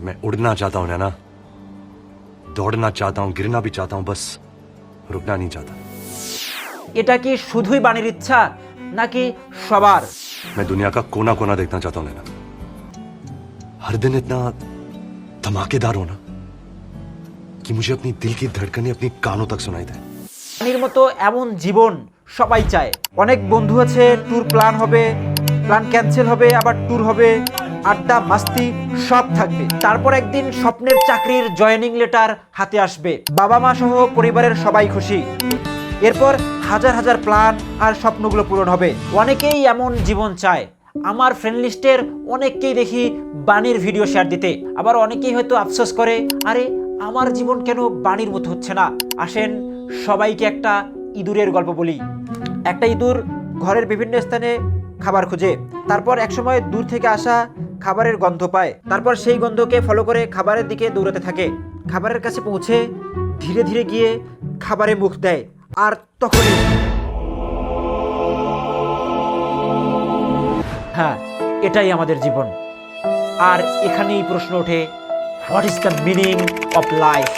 मैं उड़ना चाहता हूं नैना दौड़ना चाहता हूं गिरना भी चाहता हूं बस रुकना नहीं चाहता এটা কি শুধুই বাণীর ইচ্ছা নাকি সবার मैं दुनिया का कोना कोना देखना चाहता हूं नैना हर दिन इतना धमाकेदार होना कि मुझे अपनी दिल की धड़कनें अपनी कानों तक सुनाई दे বাণীর মতো এমন জীবন সবাই চায় অনেক বন্ধু আছে ট্যুর প্ল্যান হবে প্ল্যান ক্যান্সেল হবে আবার ট্যুর হবে আড্ডা, মাস্তি সব থাকবে। তারপর একদিন স্বপ্নের চাকরির জয়েনিং লেটার হাতে আসবে। বাবা মা সহ পরিবারের সবাই খুশি। এরপর হাজার হাজার প্ল্যান আর স্বপ্নগুলো পূরণ হবে। অনেকেই এমন জীবন চায়। আমার ফ্রেন্ড লিস্টের অনেককেই দেখি বাণীর ভিডিও শেয়ার দিতে। আবার অনেকেই হয়তো আফসোস করে, আরে, আমার জীবন কেন বাণীর মতো হচ্ছে না? আসেন সবাইকে একটা ইঁদুরের গল্প বলি। একটা ইঁদুর ঘরের বিভিন্ন স্থানে খাবার খুঁজে। তারপর একসময় দূর থেকে আসা খাবারের গন্ধ পায়। তারপর সেই গন্ধকে ফলো করে খাবারের দিকে দৌড়াতে থাকে। খাবারের কাছে পৌঁছে ধীরে ধীরে গিয়ে খাবারে মুখ দেয়। আর তখনই হ্যাঁ এটাই আমাদের জীবন। আর এখানেই প্রশ্ন ওঠে what is the meaning of life